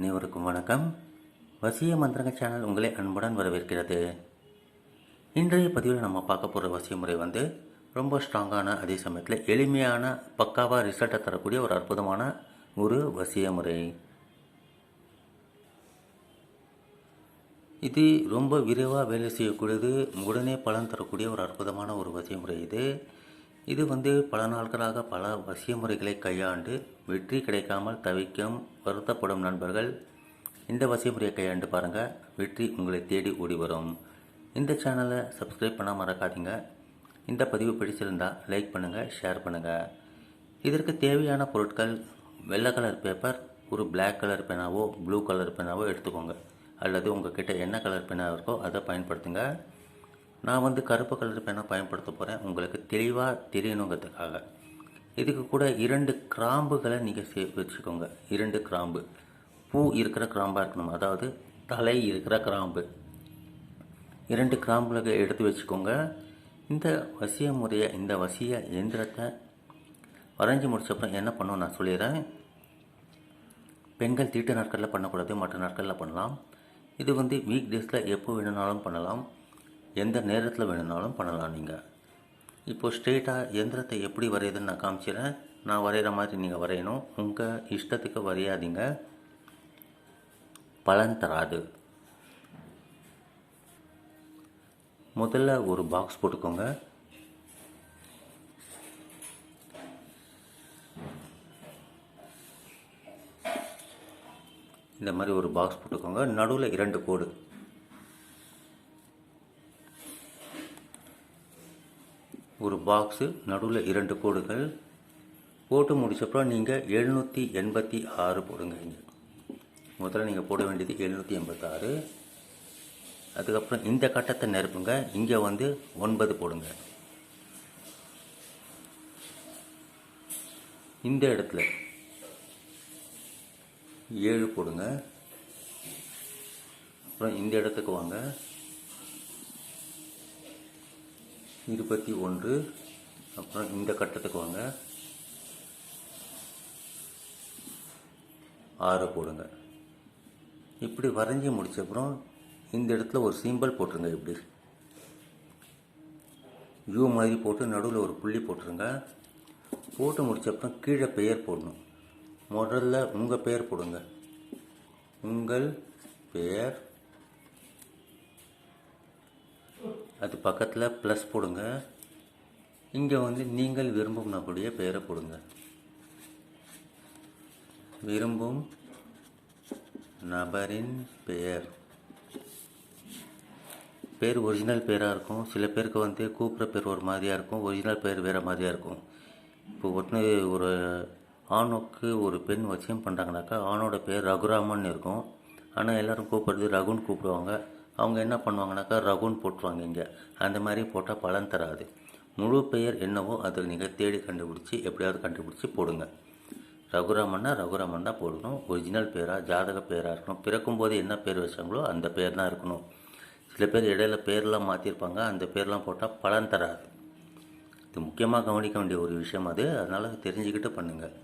அனைவருக்கும் வணக்கம். வசிய மந்திரங்க சேனல் உங்களை அன்புடன் வரவேற்கிறது. இன்றைய பதிவில் நம்ம பார்க்க போகிற வசிய முறை வந்து ரொம்ப ஸ்ட்ராங்கான அதே சமயத்தில் எளிமையான பக்காவாக ரிசல்ட்டை தரக்கூடிய ஒரு அற்புதமான ஒரு வசிய முறை. இது ரொம்ப விரைவாக வேலை செய்யக்கூடியது உடனே பலன் தரக்கூடிய ஒரு அற்புதமான ஒரு வசிய முறை இது. இது வந்து பல நாட்களாக பல வசிய முறைகளை கையாண்டு வெற்றி கிடைக்காமல் தவிக்கும் வருத்தப்படும் நண்பர்கள். இந்த வசிய முறையை கையாண்டு பாருங்கள் வெற்றி உங்களை தேடி ஓடி வரும். இந்த சேனலை சப்ஸ்கிரைப் பண்ண மறக்காதீங்க. இந்த பதிவு பிடிச்சிருந்தால் லைக் பண்ணுங்கள் ஷேர் பண்ணுங்கள் இதற்கு தேவையான பொருட்கள் வெள்ளை கலர் பேப்பர் ஒரு பிளாக் கலர் பேனாவோ ப்ளூ கலர் பேனாவோ எடுத்துக்கோங்க. அல்லது உங்கள் கிட்டே என்ன கலர் பேனா இருக்கோ அதை பயன்படுத்துங்க. நான் வந்து கருப்பு கலர் பேனை பயன்படுத்த போகிறேன் உங்களுக்கு தெளிவாக தெரியணுங்கிறதுக்காக. இதுக்கு கூட இரண்டு கிராம்புகளை நீங்கள் சே வச்சுக்கோங்க. இரண்டு கிராம்பு. பூ இருக்கிற கிராம்பாக இருக்கணும். அதாவது தலை இருக்கிற கிராம்பு. இரண்டு கிராம்புகளை எடுத்து வச்சுக்கோங்க. இந்த வசிய முறையை இந்த வசிய எந்திரத்தை வரைஞ்சி முடிச்சப்பறம் என்ன பண்ணும் நான் சொல்லிடுறேன். பெண்கள் தீட்டு நாட்களில் பண்ணக்கூடாது மற்ற நாட்களில் பண்ணலாம். இது வந்து வீக் டேஸில் எப்போ வேணும்னாலும் பண்ணலாம். எந்த நேரத்தில் வேணும்னாலும் பண்ணலாம் நீங்கள் இப்போது ஸ்ட்ரெயிட்டாக எந்திரத்தை எப்படி வரையுதுன்னு நான் காமிச்சிடறேன் நான் வரைகிற மாதிரி நீங்கள் வரையணும். உங்கள் இஷ்டத்துக்கு வரையாதீங்க. பலன் தராது. முதல்ல ஒரு பாக்ஸ் போட்டுக்கோங்க. இந்த மாதிரி ஒரு பாக்ஸ் போட்டுக்கோங்க. நடுவில் இரண்டு கோடு. ஒரு பாக்ஸு நடுவில் இரண்டு கோடுகள். போட்டு முடிச்சப்பறம் நீங்கள் எழுநூற்றி எண்பத்தி ஆறு போடுங்க இங்கே. முதல்ல நீங்கள் போட வேண்டியது எழுநூற்றி எண்பத்தாறு அதுக்கப்புறம் இந்த கட்டத்தை நிரப்புங்க. இங்கே வந்து ஒன்பது போடுங்க. இந்த இடத்துல ஏழு போடுங்க. அப்புறம் இந்த இடத்துக்கு வாங்க. இருபத்தி ஒன்று. அப்புறம் இந்த கட்டத்துக்கு வாங்க. ஆறு போடுங்க. இப்படி வரைஞ்சி முடித்த அப்புறம் இந்த இடத்துல ஒரு சிம்பிள் போட்டுருங்க இப்படி. யூ மாதிரி போட்டு நடுவில் ஒரு புள்ளி போட்டுருங்க. போட்டு முடிச்ச அப்புறம் கீழே பெயர் போடணும். முதல்ல உங்கள் பெயர் போடுங்க. உங்கள் பெயர் அது பக்கத்தில் ப்ளஸ் போடுங்க. இங்கே வந்து நீங்கள் விரும்பும் நபருடைய பெயரை போடுங்க. விரும்பும் நபரின் பெயர். பேர் ஒரிஜினல் பேராக இருக்கும். சில பேருக்கு வந்து கூப்பிட்ற பேர் ஒரு மாதிரியாக இருக்கும். ஒரிஜினல் பேர் வேறு மாதிரியாக இருக்கும். இப்போ ஒன்று ஒரு ஆணுக்கு ஒரு பெண் வச்சியம் பண்ணுறாங்கனாக்கா ஆணோட பேர் ரகுராமன் இருக்கும். ஆனால் எல்லோரும் கூப்பிட்றது ரகுன்னு கூப்பிடுவாங்க. அவங்க என்ன பண்ணுவாங்கனாக்கா ரகுன்னு போட்டுருவாங்க இங்கே. அந்த மாதிரி போட்டால் பலன் தராது. முழு பெயர் என்னவோ அதை நீங்கள் தேடி கண்டுபிடிச்சி எப்படியாவது கண்டுபிடிச்சி போடுங்க. ரகுராமன்னா ரகுராமன் தான் போடணும். ஒரிஜினல் பேராக ஜாதக பேராக இருக்கணும். பிறக்கும்போது என்ன பேர் வச்சாங்களோ அந்த பேர் தான் இருக்கணும். சில பேர் இடையில பேர்லாம் மாற்றிருப்பாங்க அந்த பேர்லாம் போட்டால் பலன் தராது. இது முக்கியமாக கவனிக்க வேண்டிய ஒரு விஷயம் அது. அதனால் தெரிஞ்சுக்கிட்டு பண்ணுங்கள்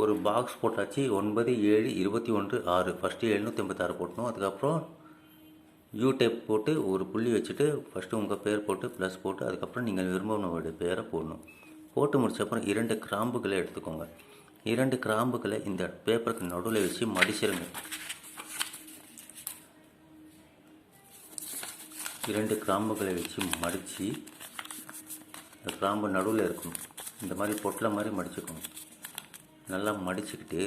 ஒரு பாக்ஸ் போட்டாச்சு ஒன்பது ஏழு இருபத்தி ஒன்று ஆறு. ஃபஸ்ட்டு எழுநூற்றி ஐம்பத்தாறு போட்டணும். அதுக்கப்புறம் யூ டேப் போட்டு ஒரு புள்ளி வச்சுட்டு ஃபஸ்ட்டு உங்கள் பேர் போட்டு ப்ளஸ் போட்டு அதுக்கப்புறம் நீங்கள் விரும்பினவருடைய பேரை போடணும். போட்டு முடிச்சப்பறம் இரண்டு கிராம்புகளை எடுத்துக்கோங்க. இரண்டு கிராம்புகளை இந்த பேப்பருக்கு நடுவில் வச்சு மடிச்சிருங்க. இரண்டு கிராம்புகளை வச்சு மடித்து இந்த கிராம்பு நடுவில் இருக்கணும். இந்த மாதிரி பொட்டலை மாதிரி மடிச்சுக்கணும் நல்லா மடிச்சுக்கிட்டு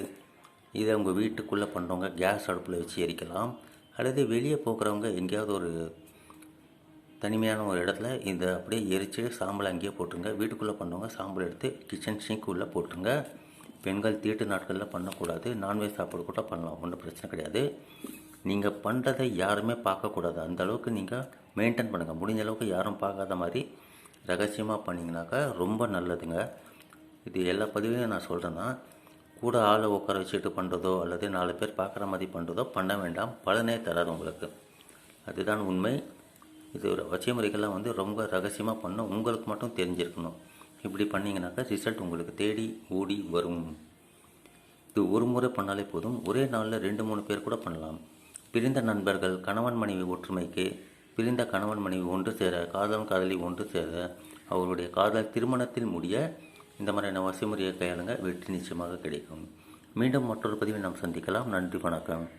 இதை உங்கள் வீட்டுக்குள்ளே பண்ணுறவங்க கேஸ் அடுப்பில் வச்சு எரிக்கலாம். அல்லது வெளியே போக்குறவங்க எங்கேயாவது ஒரு தனிமையான ஒரு இடத்துல இதை அப்படியே எரித்து சாம்பல் அங்கேயே போட்டுருங்க. வீட்டுக்குள்ளே பண்ணவங்க சாம்பல் எடுத்து கிச்சன் சிங்க் உள்ளே போட்டுருங்க. பெண்கள் தீட்டு நாட்களில் பண்ணக்கூடாது. நான்வெஜ் சாப்பாடு கூட பண்ணலாம். ஒன்றும் பிரச்சனை கிடையாது. நீங்கள் பண்ணுறதை யாருமே பார்க்கக்கூடாது. அந்த அளவுக்கு நீங்கள் மெயின்டைன் பண்ணுங்கள் முடிஞ்ச அளவுக்கு யாரும் பார்க்காத மாதிரி ரகசியமாக பண்ணிங்கனாக்கா ரொம்ப நல்லதுங்க. இது எல்லா பதிவையும் நான் சொல்கிறேன்னா கூட ஆளை உட்கார வச்சுட்டு பண்ணுறதோ அல்லது நாலு பேர் பார்க்குற மாதிரி பண்ணுறதோ பண்ண வேண்டாம். பலனே தராது உங்களுக்கு. அதுதான் உண்மை. இது வச்சை முறைகள்லாம் வந்து ரொம்ப ரகசியமாக பண்ண உங்களுக்கு மட்டும் தெரிஞ்சிருக்கணும். இப்படி பண்ணிங்கனாக்கா ரிசல்ட் உங்களுக்கு தேடி ஓடி வரும். இது ஒரு முறை பண்ணாலே போதும். ஒரே நாளில் ரெண்டு மூணு பேர் கூட பண்ணலாம். பிரிந்த நண்பர்கள் கணவன் மனைவி ஒற்றுமைக்கு பிரிந்த கணவன் மனைவி ஒன்று சேர காதலன் காதலி ஒன்று சேர அவருடைய காதல் திருமணத்தில் முடிய இந்த மாதிரியான வசிமுறையை கையாளுங்க. வெற்றி நிச்சயமாக கிடைக்கும். மீண்டும் மற்றொரு பதிவை நாம் சந்திக்கலாம். நன்றி வணக்கம்.